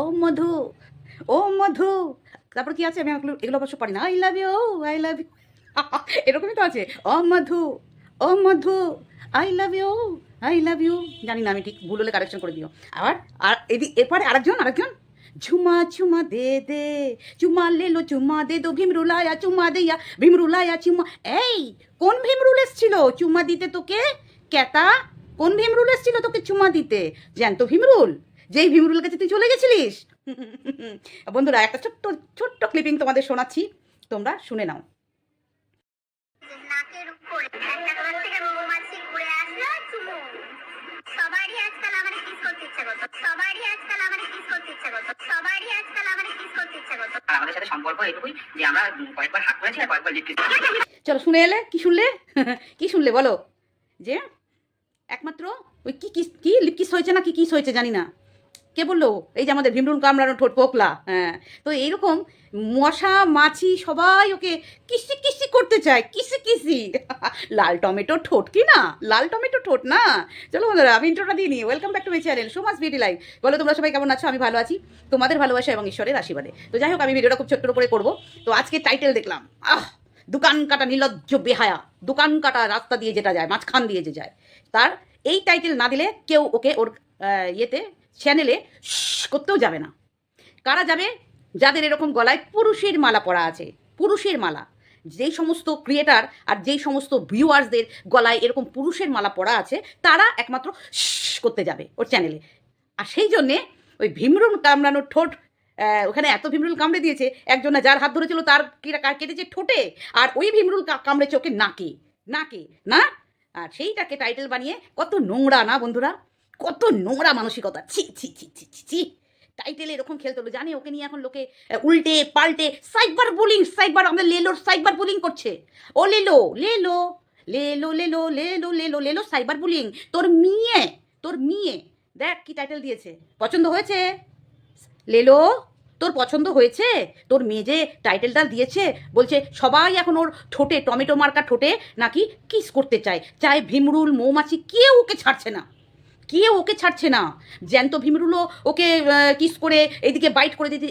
ও মধু ও মধু। তারপর কি আছে? আমি এগুলো অবশ্য পারি না। I love you I love you এরকমই তো আছে। ও মধু ও মধু I love you I love you জানি না, আমি ঠিক ভুল হলে কারেকশন করে দিও। আবার, আর এদিক এরপরে আরেকজন আরেকজন। ঝুমা চুমা দে দে। চুমা লে লো চুমা দে দো। ভীমরুল আয়া চুমা দে ইয়া ভীমরুল আয়া চুমা এই, কোন ভীমরুল এসছিল চুমা দিতে তোকে? ক্যাতা, কোন ভীমরুল এসছিল তোকে চুমা দিতে? জ্যান্ত ভীমরুল। যেই ভীমরুল কাছে তুই চলে গেছিলিস? বন্ধুরা একটা ছোট্ট ছোট্ট ক্লিপিং তোমাদের শোনাচ্ছি। তোমরা শুনে নাও। নাকের উপরে একটা ঘর থেকে মৌমাছি ঘুরে আসলো চুমু। সবারই আজকাল আমার কিস করতে ইচ্ছা করতো। সবারই আজকাল আমার কিস করতে ইচ্ছা করতো। সবারই আজকাল আমার কিস করতে ইচ্ছা করতো। আমাদের সাথে সম্পর্ক এটুকুই যে আমরা কয়েকবার হাত করেছি আর কয়েকবার লিপ চলো শুনে এলে? কি শুনলে? কি শুনলে বলো? যে একমাত্র ওই কি কি লিপ কিস হয়েছে না কি কিস হয়েছে জানি না। কে বলল? এই যে আমাদের ভীমরুল কামড়ানো ঠোঁট পোকলা। হ্যাঁ। তো এইরকম মশা, মাছি সবাই ওকে কিসি কিসি করতে চায়, কিসি কিসি। লাল টমেটো ঠোঁট কি না? লাল টমেটো ঠোঁট না? চলো বন্ধুরা, আমি ইন্ট্রোটা দিয়ে নিই। Welcome back to my channel Soma's beauty life. বলো, তোমরা সবাই কেমন আছো? আমি ভালো আছি। তোমাদের ভালোবাসা এবং ঈশ্বরের আশীর্বাদে। তো যাই হোক, আমি ভিডিওটা খুব ছোট্ট করে করব। তো আজকে টাইটেল দেখলাম। আহ! দোকান কাটা নির্লজ্জ বেহায়া। দোকান কাটা রাস্তা দিয়ে যেটা যায়, মাঝখান দিয়ে যে যায়। তার এই টাইটেল না দিলে কেউ ওকে ওর ইয়েতে চ্যানেলে করতেও যাবে না। কারা যাবে? যাদের এরকম গলায় পুরুষের মালা পরা আছে, পুরুষের মালা। যেই সমস্ত ক্রিয়েটার আর যেই সমস্ত ভিউয়ার্সদের গলায় এরকম পুরুষের মালা পরা আছে, তারা একমাত্র করতে যাবে ওর চ্যানেলে আর সেই জন্যে ওই ভীমরুল কামড়ানোর ঠোঁট ওখানে এত ভীমরুল কামড়ে দিয়েছে, একজনে যার হাত ধরেছিল তার কেটেছে ঠোঁটে, আর ওই ভীমরুল কামড়ে চোখে নাকে নাকে, না? আর সেইটাকে টাইটেল বানিয়ে কত নোংরা না বন্ধুরা। কত নোংরা মানসিকতা। ছি ছি ছি ছি ছি ছি। টাইটেলে এরকম খেলতে হলো জানে, ওকে নিয়ে এখন লোকে উল্টে, পাল্টে, সাইবার বুলিং, সাইবার, আমাদের লেলোর সাইবার বুলিং করছে। ও লেলো লেলো লেলো লেলো লেলো লেলো লেলো সাইবার বুলিং। তোর মেয়ে তোর মেয়ে, দেখ কি টাইটেল দিয়েছে। পছন্দ হয়েছে? লেলো, তোর পছন্দ হয়েছে? তোর মেয়ে যে টাইটেলটা দিয়েছে, বলছে, সবাই এখন ওর ঠোঁটে, টমেটো মার্কা ঠোঁটে নাকি কিস করতে চায়। চায় ভীমরুল, মৌমাছি, কেউ ওকে ছাড়ছে না। কেউ ওকে ছাড়ছে না। জ্যান্ত ভীমরুলও ওকে কিস করে এইদিকে বাইট করে দিতে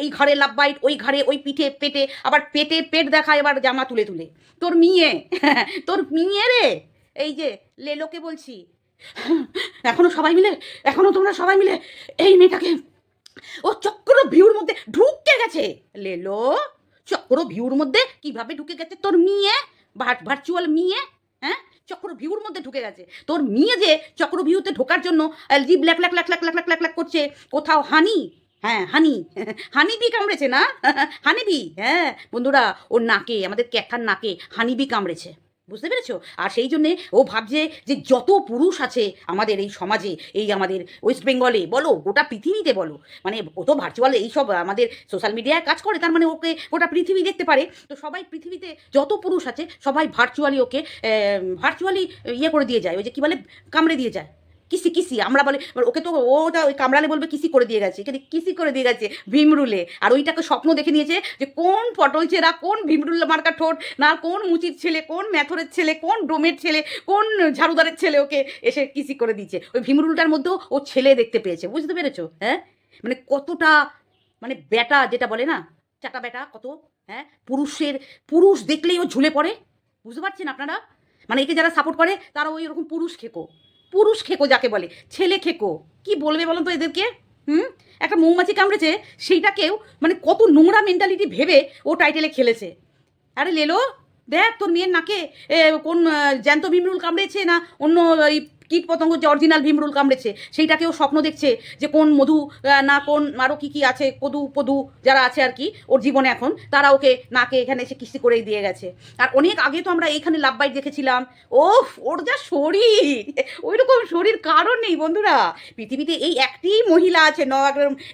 এই- ঘাড়ে লাভ বাইট ওই ঘরে ওই পিঠে, পেটে, আবার পেটে পেট দেখায় এবার জামা তুলে তুলে। তোর মেয়ে তোর মেয়ে রে! এই যে লেলোকে বলছি, এখনও সবাই মিলে, এখনও তোমরা সবাই মিলে এই মেয়েটাকে, ও চক্র ভিউর মধ্যে ঢুকে গেছে। লেলো, চক্র ভিউর মধ্যে কীভাবে ঢুকে গেছে? তোর মেয়ে ভার্চুয়াল মেয়ে হ্যাঁ? চক্র ভিউর মধ্যে ঢুকে গেছে। তোর মেয়ে যে চক্রভিউতে ঢোকার জন্য জিভ ল্যাক ল্যাক ল্যাক ল্যাক ল্যাক ল্যাক ল্যাক করছে, কোথাও হানি? হ্যাঁ হানি। হানিবি কামড়েছে না? হানিবি হ্যাঁ। বন্ধুরা, ওর নাকে, আমাদের ক্যাথার নাকে হানিবি কামড়েছে। বুঝতে পেরেছ? আর সেই জন্যে ও ভাবছে যে যত পুরুষ আছে আমাদের এই সমাজে, এই আমাদের ওয়েস্ট বেঙ্গলে বলো, গোটা পৃথিবীতে বলো মানে ও তো ভার্চুয়াল এইসব আমাদের সোশ্যাল মিডিয়ায় কাজ করে, তার মানে ওকে গোটা পৃথিবী দেখতে পারে। তো সবাই পৃথিবীতে যত পুরুষ আছে, সবাই ভার্চুয়ালি ওকে ভার্চুয়ালি ইয়ে করে দিয়ে যায়, ওই যে কী বলে, কামড়ে দিয়ে যায়। কিসি কিসি? আমরা বলে ওকে তো ওটা ওই কামড়ালে বলবে, কিসি করে দিয়ে গেছে? এখানে কিসি করে দিয়ে গেছে? ভীমরুলে। আর ওইটাকে স্বপ্ন দেখে নিয়েছে যে কোন পটল চেরা, কোন ভীমরুল মার্কা ঠোঁট, না কোন মুচির ছেলে, কোন ম্যাথরের ছেলে, কোন ডোমের ছেলে, কোন ঝাড়ুদারের ছেলে ওকে এসে কিসি করে দিচ্ছে ওই ভীমরুলটার মধ্যেও ও ছেলে দেখতে পেয়েছে। বুঝতে পেরেছ? হ্যাঁ? মানে কতটা মানে বেটা যেটা বলে না, চাটা বেটা কত হ্যাঁ? পুরুষের, পুরুষ দেখলেই ও ঝুলে পড়ে। বুঝতে পারছেন আপনারা? মানে একে যারা সাপোর্ট করে, তারা ওই রকম পুরুষ খেকো। পুরুষ খেকো যাকে বলে, ছেলে খেকো। কি বলবে বলুন তো এদেরকে? হুম? একটা মৌমাছি কামড়েছে, সেইটাকেও মানে কত নোংরা মেন্টালিটি ভেবে ও টাইটেলে খেলেছে। আরে লেলো, দেখ তোর মেয়ের নাকে কোন জ্যান্ত ভিমরুল কামড়েছে না অন্য এই কীট পতঙ্গ যে অরিজিনাল ভীমরুল কামড়েছে, সেইটাকেও স্বপ্ন দেখছে যে কোন মধু না কোন আরও কী কী আছে, কদু, পদু যারা আছে আর কি ওর জীবনে এখন, তারা ওকে নাকে এখানে এসে কিস্তি করেই দিয়ে গেছে। আর অনেক আগে তো আমরা এইখানে লাভবাইট দেখেছিলাম। ও ওর যা শরীর ওই রকম শরীর কারণ নেই বন্ধুরা। পৃথিবীতে এই একটি মহিলা আছে ন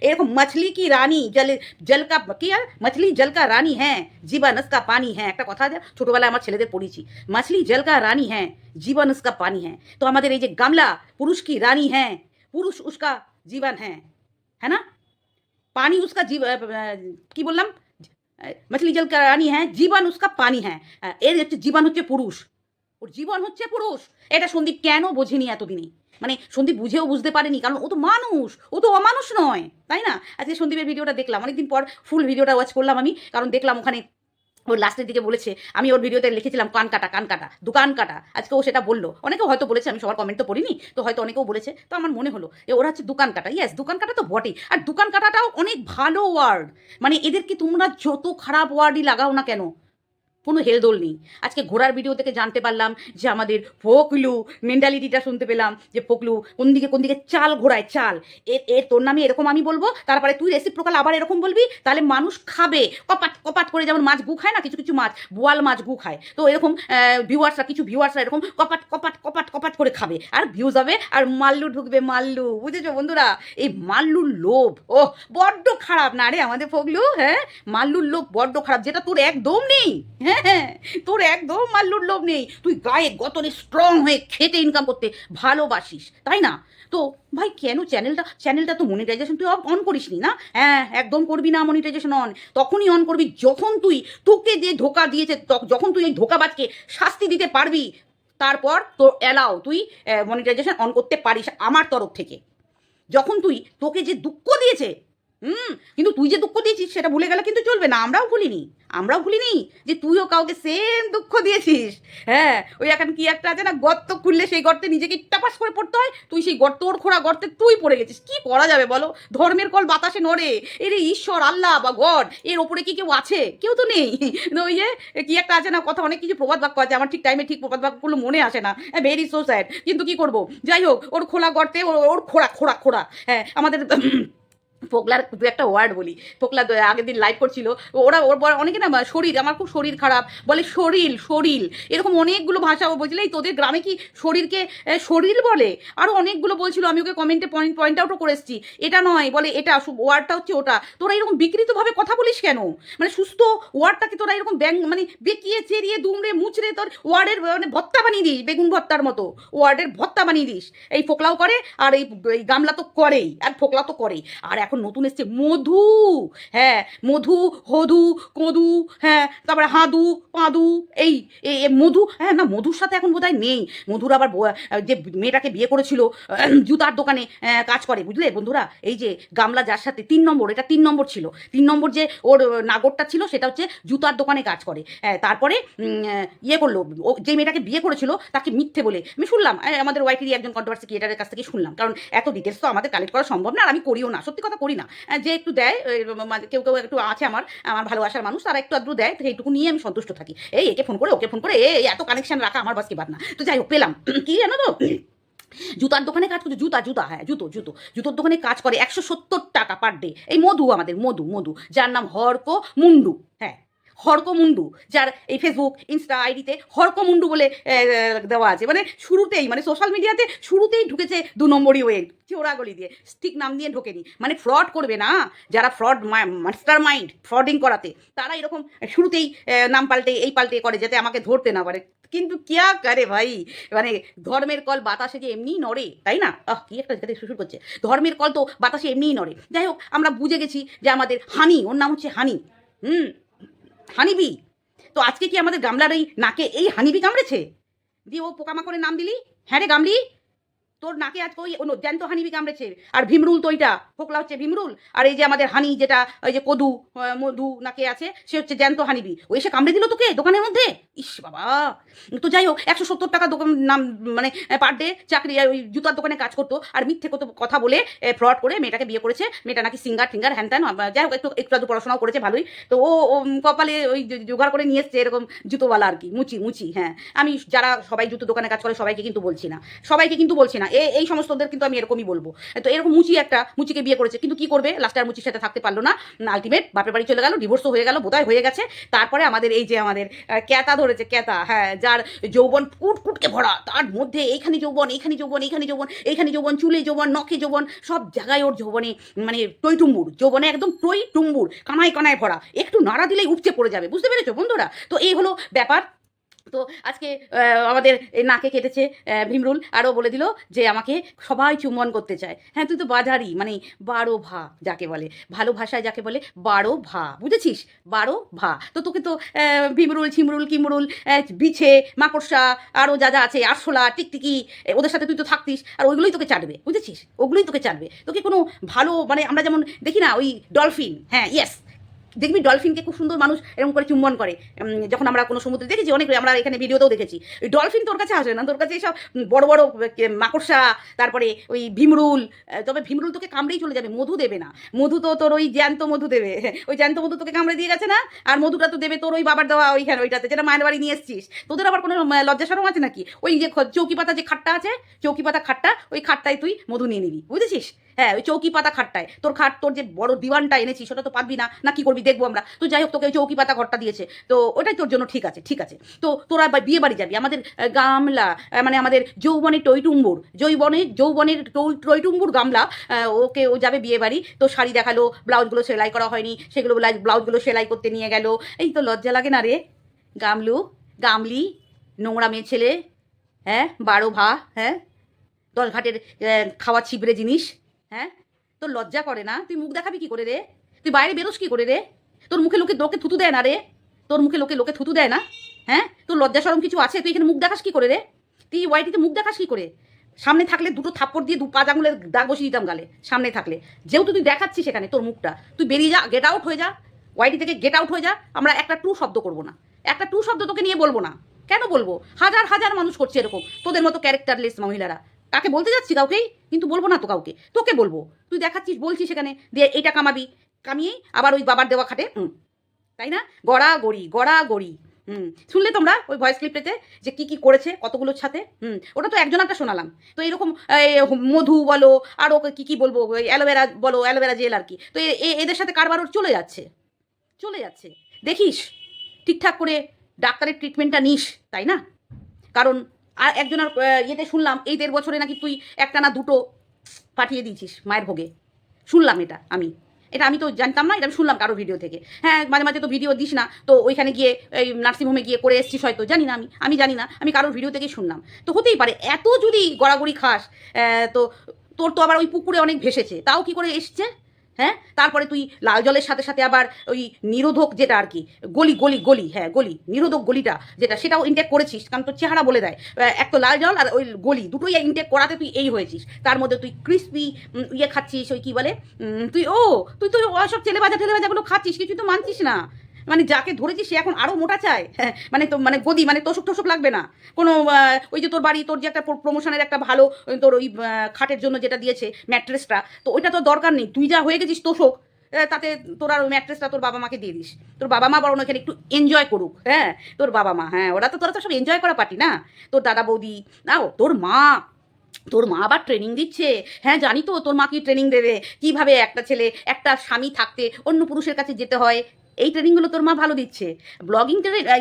এরকম মাছলি কি রানী, জল জলকা কি আর? মাছলি জলকা রানী হ্যাঁ জীবানসকা পানি হ্যাঁ একটা কথা ছোটোবেলায় আমার ছেলেদের পড়েছি মাছলি জলকা রানী হ্যাঁ জীবানস পানি হ্যাঁ। তো আমাদের এই যে গামলা পুরুষ কি রানী হ্যাঁ পুরুষ उसका জীবন হ্যাঁ হ্যাঁ না পানি उसका জীব আহ, আহ, কি বললাম আহ, মছলি জল কা রানী হ্যাঁ জীবন उसका পানি হ্যাঁ আহ, এর হচ্ছে জীবন হচ্ছে পুরুষ ওর জীবন হচ্ছে পুরুষ এটা সন্দীপ কেন বোঝেনি এতদিনে মানে সন্দীপ বুঝেও বুঝতে পারেনি কারণ ও তো মানুষ ও তো অমানুষ নয় তাই না আজকে সন্দীপের ভিডিওটা দেখলাম অনেকদিন পর ফুল ভিডিওটা ওয়াচ করলাম আমি কারণ দেখলাম ওখানে ওর লাস্টের দিকে বলেছে, আমি ওর ভিডিওতে লিখেছিলাম, কান কাটা কান কাটা, দোকান কাটা। আজকে ও সেটা বলল। অনেকেও হয়তো বলেছে, আমি সবার কমেন্ট তো পড়িনি। তো হয়তো অনেকেও বলেছে, তো আমার মনে হলো এ ওরা হচ্ছে দোকান কাটা। ইয়াস দোকান কাটা তো বটেই। আর দোকান কাটাটাও অনেক ভালো ওয়ার্ড মানে এদেরকে তোমরা যত খারাপ ওয়ার্ডই লাগাও না কেন? কোনো হেলদোল নেই। আজকে ঘোড়ার ভিডিও থেকে জানতে পারলাম যে আমাদের ফোকলু মেন্টালিটিটা শুনতে পেলাম যে ফোকলু কোন দিকে কোন দিকে চাল ঘোড়ায়, চাল। এর এর তোর নামে এরকম আমি বলব, তারপরে তুই রেসিপ্রোকাল আবার এরকম বলবি, তাহলে মানুষ খাবে। কপাট কপাট করে যেমন মাছ গু খায় না, কিছু কিছু মাছ, বোয়াল মাছ গু খায়। তো এরকম ভিউয়ার্সরা কিছু ভিউয়ার্সরা এরকম কপাট কপাট কপাট কপাট করে খাবে। আর ভিউজ হবে, আর মাল্লু ঢুকবে, মাল্লু। বুঝেছ বন্ধুরা? এই মাল্লুর লোভ ও বড্ড খারাপ। না রে আমাদের ফগলু হ্যাঁ? মাল্লুর লোভ বড্ড খারাপ, যেটা তোর একদম নেই হ্যাঁ? হ্যাঁ তোর একদম মাল্লুর লোভ নেই। তুই গায়ে গতরে স্ট্রং হয়ে খেটে ইনকাম করতে ভালোবাসিস, তাই না? তো ভাই কেন চ্যানেলটা চ্যানেলটা তো মনিটাইজেশন তুই অন করিস নি? না হ্যাঁ একদম করবি না মনিটাইজেশন অন তখনই অন করবি যখন তুই তোকে যে ধোকা দিয়েছে যখন তুই ওই ধোকাবাজকে শাস্তি দিতে পারবি, তারপর তোর অ্যালাও তুই মনিটাইজেশন অন করতে পারিস আমার তরফ থেকে। যখন তুই তোকে যে দুঃখ দিয়েছে হুম, কিন্তু তুই যে দুঃখ দিয়েছিস সেটা ভুলে গেলে কিন্তু চলবে না, আমরাও ভুলিনি আমরাও ভুলিনি যে তুইও কাউকে সেম দুঃখ দিয়েছিস। হ্যাঁ ওই এখন কি একটা আছে না, গর্ত খুললে সেই গর্তে নিজেকে টাপাস করে পড়তে হয়, তুই সেই গর্ত ওর খোঁড়া গর্তে তুই পড়ে গেছিস, কি করা যাবে বলো? ধর্মের কল বাতাসে নড়ে, এর ঈশ্বর, আল্লাহ বা গড, এর ওপরে কি কেউ আছে? কেউ তো নেই। ওই যে কি একটা আছে না, কথা অনেক কিছু প্রবাদ বাক্য আছে, আমার ঠিক টাইমে ঠিক প্রবাদ বাক্যগুলো মনে আসে না হ্যাঁ ভেরি সো স্যাড কিন্তু কি করব? যাই হোক, ওর খোলা গর্তে ওর- ওর খোড়া খোড়া খোড়া হ্যাঁ আমাদের পোকলার দু একটা ওয়ার্ড বলি। পোকলা আগের দিন লাইভ করছিল। ওরা ওর অনেকে না, শরীর, আমার খুব শরীর খারাপ। বলে শরীর শরীর এরকম অনেকগুলো ভাষা ও বলছিল। এই তোদের গ্রামে কি শরীরকে শরীর বলে? আরও অনেকগুলো বলছিল। আমি ওকে কমেন্টে পয়েন্ট পয়েন্ট আউটও করে এসেছি। এটা নয়, বলে এটা ওয়ার্ডটা হচ্ছে ওটা। তোরা এরকম বিকৃতভাবে কথা বলিস কেন? মানে সুস্থ ওয়ার্ডটাকে তোরা এরকম ব্যাং মানে বেঁকিয়ে, চেরিয়ে, দুমড়ে, মুচড়ে তোর ওয়ার্ডের মানে ভত্তা বানিয়ে দিস, বেগুন ভত্তার মতো। ওয়ার্ডের ভত্তা বানিয়ে দিস। এই ফোকলাও করে, আর এই গামলা তো করেই। আর ফোকলা তো করেই। আর এখন নতুন এসছে মধু হ্যাঁ মধু হধু কদু হ্যাঁ তারপরে হাঁদু পাঁদু এই মধু হ্যাঁ না মধুর সাথে এখন বোধহয় নেই। মধুর আবার যে মেয়েটাকে বিয়ে করেছিল জুতার দোকানে কাজ করে বুঝলে বন্ধুরা? এই যে গামলা যার সাথে তিন নম্বর এটা তিন নম্বর ছিল। তিন নম্বর যে ওর নাগরটা ছিল সেটা হচ্ছে জুতার দোকানে কাজ করে। হ্যাঁ, তারপরে ইয়ে করল ও যে মেয়েটাকে বিয়ে করেছিল তাকে মিথ্যে বলে আমি শুনলাম আমাদের ওয়াইটিরই একজন কন্ট্রোভার্সি ক্রিয়েটারের কাছ থেকে শুনলাম। কারণ এত ডিটেলস তো আমাদের কালেক্ট করা সম্ভব না আর আমি করিও না সত্যি কথা করি না। যে একটু দেয় কেউ কেউ একটু আছে আমার আমার ভালোবাসার মানুষ, তারা একটু আদ্রু দেয়, তো এইটুকু নিয়ে আমি সন্তুষ্ট থাকি। এই, একে ফোন করে, ওকে ফোন করে, এই, এত কানেকশন রাখা আমার বাসকে বাদ না। তো যাই হোক, পেলাম। কি জানো তো? জুতার দোকানে কাজ করছে, জুতা জুতা হ্যাঁ জুতো জুতো। জুতোর দোকানে কাজ করে একশো সত্তর টাকা পার ডে এই মধু আমাদের, মধু মধু। যার নাম হরক মুন্ডু হ্যাঁ। হরক মুন্ডু যার এই ফেসবুক ইনস্টা আইডিতে হরক মুন্ডু বলে দেওয়া আছে। মানে শুরুতেই মানে সোশ্যাল মিডিয়াতে শুরুতেই ঢুকেছে দু নম্বরই ওয়ে, চোরাগলি দিয়ে। ঠিক নাম দিয়ে ঢোকেনি। মানে ফ্রড করবে না। যারা ফ্রড মাস্টার মাইন্ড ফ্রডিং করাতে, তারা এরকম শুরুতেই নাম পাল্টে, এই পাল্টে করে, যাতে আমাকে ধরতে না পারে। কিন্তু কিয়া করে ভাই? মানে ধর্মের কল বাতাসে যে এমনিই নড়ে, তাই না? আহ, কি একটা যাতে শুরু করছে। ধর্মের কল তো বাতাসে এমনিই নড়ে। যাই হোক, আমরা বুঝে গেছি যে আমাদের হানি, ওর নাম হচ্ছে হানি। হুম? হানিবি। তো আজকে কি আমাদের গামলার এই নাকে এই হানিবি কামড়েছে? দিয়ে ও পোকামাকড়ের নাম দিলি? হ্যাঁ রে গামলি। তোর নাকে আজকে ওই জ্যান্ত হানিবি কামড়েছে আর ভীমরুল তো ওইটা ফোকলা হচ্ছে ভীমরুল। আর এই যে আমাদের হানি যেটা ওই যে কদু মধু নাকে আছে, সে হচ্ছে জ্যান্ত হানিবি ও এসে কামড়ে দিল তোকে দোকানের মধ্যে? ইস বাবা। তো যাই হোক, একশো সত্তর টাকা দোকান নাম মানে পার ডে চাকরি ওই জুতার দোকানে কাজ করতো। আর মিথ্যে কত কথা বলে ফ্রড করে মেয়েটাকে বিয়ে করেছে। মেয়েটা নাকি সিঙ্গার টিঙ্গার হ্যান ত্যান যাই হোক, একটু একটু আধটু পড়াশোনাও করেছে, ভালোই। তো ও কপালে ওই জোগাড় করে নিয়ে এসছে এরকম জুতোওয়ালা আর কি, মুচি মুচি হ্যাঁ। আমি যারা সবাই জুতো দোকানে কাজ করে, সবাইকে কিন্তু বলছি না। সবাইকে কিন্তু বলছি না। এই সমস্তদের কিন্তু আমি এরকমই বলব। তো এরকম মুচি একটা, মুচিকে বিয়ে করেছে। কিন্তু কি করবে? লাস্টে আর মুচির সাথে থাকতে পারল না। আলটিমেট বাপের বাড়ি চলে গেল ডিভোর্সও হয়ে গেল, বোধহয় হয়ে গেছে। তারপরে আমাদের এই যে আমাদের ক্যাতা ধরেছে, ক্যাতা হ্যাঁ যার যৌবন কুটকুটকে ভরা। তার মধ্যে এইখানে যৌবন এইখানে যৌবন এইখানে যৌবন এইখানে যৌবন, চুলে যৌবন, নখে যৌবন, সব জায়গায় ওর যৌবনে মানে টইটুম্বুর। যৌবনে একদম টই টুম্বুর কানায় কানায় ভরা। একটু নাড়া দিলেই উপচে পড়ে যাবে। বুঝতে পেরেছ বন্ধুরা? তো এই হলো ব্যাপার। তো আজকে আমাদের নাকে কেটেছে ভীমরুল। আরও বলে দিল যে আমাকে সবাই চুম্বন করতে চায়। হ্যাঁ তুই তো বাজারি মানে বারো ভা যাকে বলে। ভালো ভাষায় যাকে বলে, বারো ভা, বুঝেছিস? বারো ভা। তো তোকে তো ভীমরুল, ছিমরুল, কিমরুল বিছে, মাকড়সা, আরও যা যা আছে, আরশোলা, টিকটিকি ওদের সাথে তুই তো থাকতিস, আর ওইগুলোই তোকে চাটবে, বুঝেছিস? ওগুলোই তোকে চাটবে। তোকে কোনো ভালো মানে আমরা যেমন দেখি না, ওই ডলফিন হ্যাঁ ইয়েস দেখবি ডলফিনকে খুব সুন্দর মানুষ এরকম করে চুম্বন করে। যখন আমরা কোনো সমুদ্রে দেখেছি, অনেক আমরা এখানে ভিডিওতেও দেখেছি। ওই ডলফিন তোর কাছে আসে না? তোর কাছে সব বড় বড় মাকড়সা, তারপরে ওই ভীমরুল তবে ভীমরুল তোকে কামড়েই চলে যাবে, মধু দেবে না। মধু তো তোর ওই জ্যান্ত মধু দেবে। ওই জ্যান্ত মধু তোকে কামড়ে দিয়ে গেছে না? আর মধুটা তো দেবে তোর ওই বাবার দেওয়া ওইখানে ওইটাতে, যেটা মায়ের বাড়ি নিয়ে এসছিস। তোদের আবার কোনো লজ্জা সরম আছে নাকি? ওই যে চৌকি পাতা যে খাট্টা আছে চৌকি পাতা খাট্টা, ওই খাট্টায় তুই মধু নিয়ে নিবি। বুঝেছিস? হ্যাঁ ওই চৌকি পাতা খাট্টায়। তোর খাট, তোর যে বড় দিওয়ানটা এনেছিস সেটা তো পাবি না। না কি করবি দেখব আমরা। তো যাই হোক, তোকে ওই চৌকি পাতা ঘরটা দিয়েছে। তো ওটাই তোর জন্য ঠিক আছে ঠিক আছে। তো তোরা বিয়ে বাড়ি যাবি। আমাদের গামলা মানে আমাদের যৌবনের টইটুম্বুর যৌবনের যৌবনের টই- টইটুম্বুর গামলা ওকে ও যাবে বিয়ে বাড়ি। তো শাড়ি দেখাল, ব্লাউজগুলো সেলাই করা হয়নি, সেগুলো ব্লাউজ- ব্লাউজগুলো সেলাই করতে নিয়ে গেল। এই তো লজ্জা লাগে না রে? গামলু, গামলি, নোংরা মেয়ে ছেলে হ্যাঁ বারো ভা হ্যাঁ দশ ঘাটের খাওয়া ছিবড়ে জিনিস হ্যাঁ তোর লজ্জা করে না? তুই মুখ দেখাবি কি করে রে? তুই বাইরে বেরোস কি করে রে? তোর মুখে লোকে লোকে থুতু দেয় না রে? তোর মুখে লোকে লোকে থুতু দেয় না? হ্যাঁ? তোর লজ্জা সরম কিছু আছে? তুই এখানে মুখ দেখাস কি করে রে? তুই ওয়াইটিতে মুখ দেখাস কি করে? সামনে থাকলে দুটো থাপ্পড় দিয়ে দু পাঁচ আঙুলের দাগ বসিয়ে দিতাম গালে, সামনে থাকলে। যেহেতু তুই দেখাচ্ছিস সেখানে তোর মুখটা, তুই বেরিয়ে যা গেট আউট হয়ে যা। ওয়াইটি থেকে গেট আউট হয়ে যা। আমরা একটা টু শব্দ করব না। একটা টু শব্দ তোকে নিয়ে বলব না। কেন বলব? হাজার হাজার মানুষ করছে এরকম। তোদের মতো ক্যারেক্টারলেস মহিলারা। কাকে বলতে যাচ্ছি কাউকেই? কিন্তু বলব না তো কাউকে। তোকে বলব। তুই দেখাচ্ছিস, বলছিস সেখানে দিয়ে এটা কামাবি। কামিয়েই আবার ওই বাবার দেওয়া খাটে তাই না? গড়া গড়ি গড়া গড়ি হুম, শুনলে তোমরা ওই ভয়েস ক্লিপটাতে যে কি কি করেছে, কতগুলোর সাথে, হুম, ওটা তো একজন একটা শোনালাম। তো এরকম মধু বলো, আর ওকে কি কি বলব অ্যালোভেরা বলো, অ্যালোভেরা জেল আর কি, তো এদের সাথে কারবার ওর চলে যাচ্ছে? চলে যাচ্ছে। দেখিস, ঠিকঠাক করে ডাক্তারের ট্রিটমেন্টটা নিস, তাই না? কারণ আর একজনের ইয়েতে শুনলাম, এই দেড় বছরে নাকি তুই একটা না দুটো পাঠিয়ে দিয়েছিস মায়ের ভোগে। শুনলাম এটা আমি। এটা আমি তো জানতাম না, এটা আমি শুনলাম কারও ভিডিও থেকে। হ্যাঁ মাঝে মাঝে তো ভিডিও দিস না, তো ওইখানে গিয়ে এই নার্সিংহোমে গিয়ে করে এসছিস হয়তো, জানি না আমি আমি জানি না, আমি কারোর ভিডিও থেকেই শুনলাম। তো হতেই পারে, এত যদি গড়াগড়ি খাস তো তোর তো আবার ওই পুকুরে অনেক ভেসেছে, তাও কি করে এসছে? হ্যাঁ? তারপরে তুই লাল জলের সাথে সাথে আবার ওই নিরোধক যেটা আর কি, গলি গলি গলি হ্যাঁ গলি, নিরোধক গলিটা যেটা, সেটাও ইনটেক করেছিস, কারণ তোর চেহারা বলে দেয়। এক তো লাল জল আর ওই গলি, দুটোই ইনটেক করাতে তুই এই হয়েছিস। তার মধ্যে তুই ক্রিসপি ইয়ে খাচ্ছিস, ওই কি বলে তুই, ও, তুই তো ওসব ছেলে ভাজা ঠেলে ভাজাগুলো খাচ্ছিস কিছু তো মানছিস না। মানে যাকে ধরেছিস সে এখন আরও মোটা চায়? হ্যাঁ মানে তো মানে গদি মানে তোষক টোষক লাগবে না। কোনো ওই যে তোর বাড়ি, তোর যে একটা প্রমোশনের একটা ভালো তোর ওই খাটের জন্য যেটা দিয়েছে ম্যাট্রেসটা তো ওইটা তো দরকার নেই। তুই যা হয়ে গেছিস তোষক তাতে তোর আর ওই ম্যাট্রেসটা তোর বাবা মাকে দিয়ে দিস। তোর বাবা মা বরং এখানে একটু এনজয় করুক হ্যাঁ? তোর বাবা মা হ্যাঁ ওরা তো তোরা তো সব এনজয় করা পার্টি না? তোর দাদা বৌদি, না তোর মা তোর মা আবার ট্রেনিং দিচ্ছে। হ্যাঁ জানি তো তোর মা কি ট্রেনিং দেবে, কীভাবে একটা ছেলে, একটা স্বামী থাকতে অন্য পুরুষের কাছে যেতে হয় এই ট্রেনিংগুলো তোর মা ভালো দিচ্ছে। ব্লগিং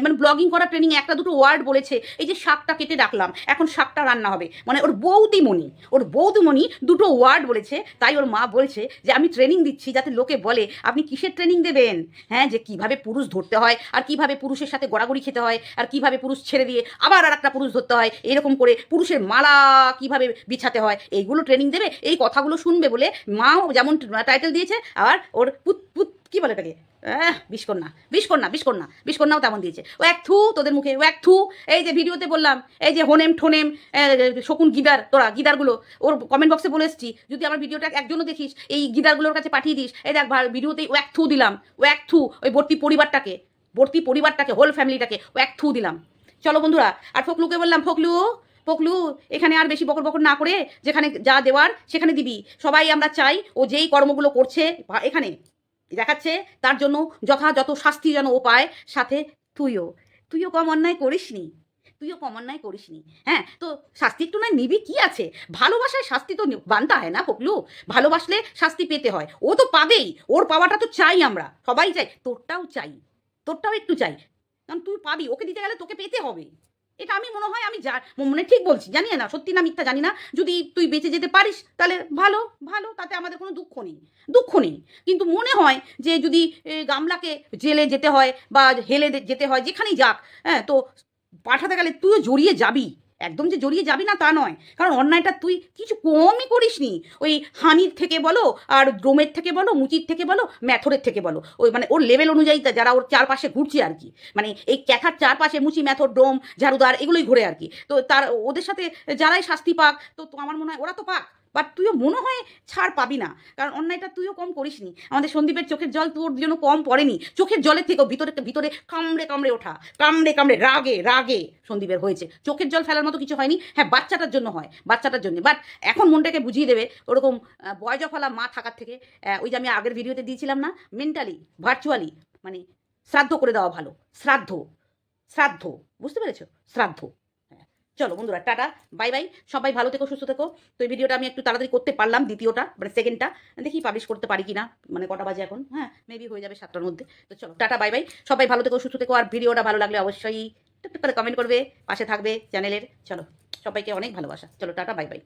মানে ব্লগিং করা ট্রেনিং একটা দুটো ওয়ার্ড বলেছে, এই যে শাকটা কেটে রাখলাম এখন শাকটা রান্না হবে। মানে ওর বৌদিমণি ওর বৌদিমণি দুটো ওয়ার্ড বলেছে, তাই ওর মা বলছে যে আমি ট্রেনিং দিচ্ছি যাতে লোকে বলে, আপনি কিসের ট্রেনিং দেবেন? হ্যাঁ যে কীভাবে পুরুষ ধরতে হয়, আর কীভাবে পুরুষের সাথে গড়াগড়ি খেতে হয়, আর কীভাবে পুরুষ ছেড়ে দিয়ে আবার আর একটা পুরুষ ধরতে হয়, এরকম করে পুরুষের মালা কীভাবে বিছাতে হয়, এইগুলো ট্রেনিং দেবে, এই কথাগুলো শুনবে বলে মাও যেমন টাইটেল দিয়েছে আবার ওর পুত পুত কি বলে এটাকে বিষ্কন্যা বিষ্কন্যা বিষ্কন্যা, বিষ্কন্যাও তেমন দিয়েছে। ও এক থু, তোদের মুখে, ও এক থু। এই যে ভিডিওতে বললাম, এই যে হোনেম ঠোনেম শকুন গিদার, তোরা, গিদারগুলো, ওর কমেন্ট বক্সে বলে এসছি, যদি আমার ভিডিওটা একজনও দেখিস, এই গিদারগুলোর কাছে পাঠিয়ে দিস, এই দেখ ভিডিওতেই ও এক থু দিলাম, ও এক থু ওই ভর্তি পরিবারটাকে ভর্তি পরিবারটাকে হোল ফ্যামিলিটাকে ও এক থু দিলাম। চলো বন্ধুরা, আর ফকলুকে বললাম, ফকলু ফকলু, এখানে আর বেশি বকর বকর না করে, যেখানে যা দেওয়ার সেখানে দিবি। সবাই আমরা চাই, ও যেই কর্মগুলো করছে এখানে দেখাচ্ছে, তার জন্য যথাযথ শাস্তি যেন ও পায়, সাথে তুইও। তুইও কম অন্যায় করিস নি। তুইও কম অন্যায় করিসনি হ্যাঁ তো শাস্তি একটু না নিবি কি আছে? ভালোবাসায় শাস্তি তো নি- বানতে হয় না পকলু ভালোবাসলে শাস্তি পেতে হয়। ও তো পাবেই। ওর পাওয়াটা তো চাই আমরা। সবাই চাই। তোরটাও চাই। তোরটাও একটু চাই। কারণ তুই পাবি। ওকে দিতে গেলে তোকে পেতে হবে। এটা আমি মনে হয় আমি যা মনে ঠিক বলছি জানি না, সত্যি না মিথ্যা জানি না, যদি তুই বেঁচে যেতে পারিস, তাহলে ভালো ভালো, তাতে আমাদের কোনো দুঃখ নেই দুঃখ নেই, কিন্তু মনে হয় যে যদি গামলাকে জেলে যেতে হয় বা হেলে যেতে হয়, যেখানেই যাক হ্যাঁ তো পাঠাতে গেলে তুইও জড়িয়ে যাবি। একদম যে জড়িয়ে যাবি না তা নয়। কারণ অন্যায়টা তুই কিছু কমই করিস নি ওই হানির থেকে বলো, আর ড্রোমের থেকে বলো, মুচির থেকে বলো, ম্যাথরের থেকে বলো। ওই মানে ওর লেভেল অনুযায়ী যারা ওর চারপাশে ঘুরছে আর কি। মানে এই ক্যাথার চারপাশে মুচি, ম্যাথর ডোম ঝাড়ুদার এগুলোই ঘুরে আর কি। তো তার ওদের সাথে যারাই শাস্তি পাক তো আমার মনে হয় ওরা তো পাক। বাট তুইও মনে হয় ছাড় পাবি না। কারণ অন্যায়টা তুইও কম করিসনি। আমাদের সন্দীপের চোখের জল তোর জন্য কম পড়েনি। চোখের জলের থেকেও ভিতরে ভিতরে কামড়ে কামড়ে ওঠা। কামড়ে কামড়ে, রাগে রাগে সন্দীপের হয়েছে। চোখের জল ফেলার মতো কিছু হয়নি। হ্যাঁ বাচ্চাটার জন্য হয়, বাচ্চাটার জন্য। বাট এখন মনটাকে বুঝিয়ে দেবে ওরকম বয়জফলা মা থাকার থেকে ওই যে আমি আগের ভিডিওতে দিয়েছিলাম না? মেন্টালি ভার্চুয়ালি মানে শ্রাদ্ধ করে দেওয়া ভালো। শ্রাদ্ধ শ্রাদ্ধ। বুঝতে পেরেছ? শ্রাদ্ধ। চলো বন্ধুরা, টাটা বাই বাই সবাই ভালো থেকো, সুস্থ থেকো। তো এই ভিডিওটা আমি একটু তাড়াতাড়ি করতে পারলাম, দ্বিতীয়টা মানে সেকেন্ডটা দেখি পাবলিশ করতে পারি কিনা মানে কটা বাজে এখন। হ্যাঁ মেবি হয়ে যাবে সাতটার মধ্যে। তো চলো, টাটা বাই বাই সবাই ভালো থেকো, সুস্থ থেকো। আর ভিডিওটা ভালো লাগলে অবশ্যই টুক টুক করে কমেন্ট করবে, পাশে থাকবে চ্যানেলের চলো, সবাইকে অনেক ভালোবাসা। চলো, টাটা বাই বাই